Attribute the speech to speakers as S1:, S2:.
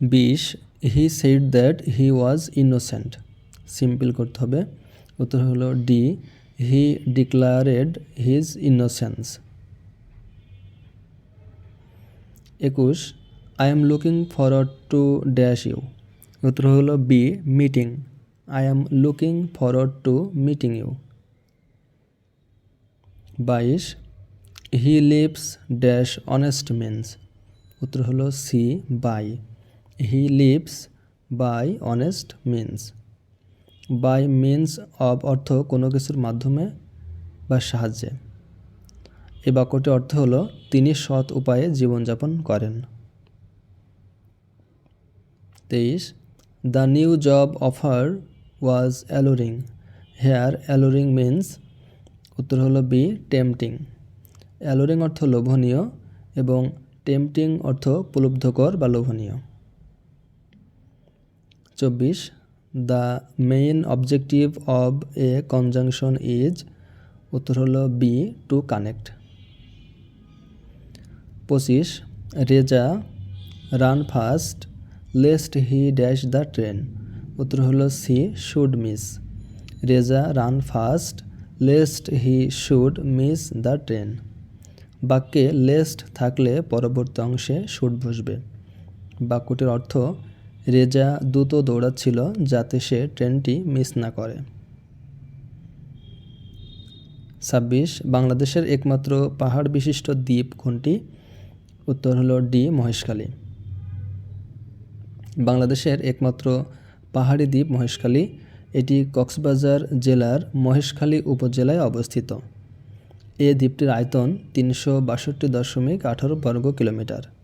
S1: বিশ he said that he was innocent simple করতে হবে। উত্তর হলো D he declared his innocence একুশ I am looking forward to dash you উত্তর হলো B meeting I am looking forward to meeting you বাইশ he lives dash honest means উত্তর হলো C by he lives by honest means by means of অর্থ কোনো কিছুর মাধ্যমে বা সাহায্যে। এই বাক্যটির অর্থ হলো, তিনি সৎ উপায়ে জীবনযাপন করেন। তেইশ the new job offer was alluring here alluring means উত্তর হলো বি টেম্পটিং অ্যালোরিং অর্থ লোভনীয় এবং টেম্পটিং অর্থ উপলব্ধকর বা লোভনীয়। চব্বিশ, the main objective of a conjunction is, উত্তর হলো বি, টু কানেক্ট। পঁচিশ, Reza, run fast, lest he dash the train. উত্তর হলো C, should miss. Reza, run fast, lest he should miss the train. বাক্যে লেস্ট থাকলে পরবর্তী অংশে should বসবে। বাক্যটির অর্থ রেজা দ্রুত দৌড়াচ্ছিল যাতে সে ট্রেনটি মিস না করে। ছাব্বিশ, বাংলাদেশের একমাত্র পাহাড় বিশিষ্ট দ্বীপ কোনটি? উত্তর হলো ডি, মহেশখালী। বাংলাদেশের একমাত্র পাহাড়ি দ্বীপ মহেশখালী। এটি কক্সবাজার জেলার মহেশখালী উপজেলায় অবস্থিত। এ দ্বীপটির আয়তন তিনশো বাষট্টি দশমিক আঠারো বর্গ কিলোমিটার।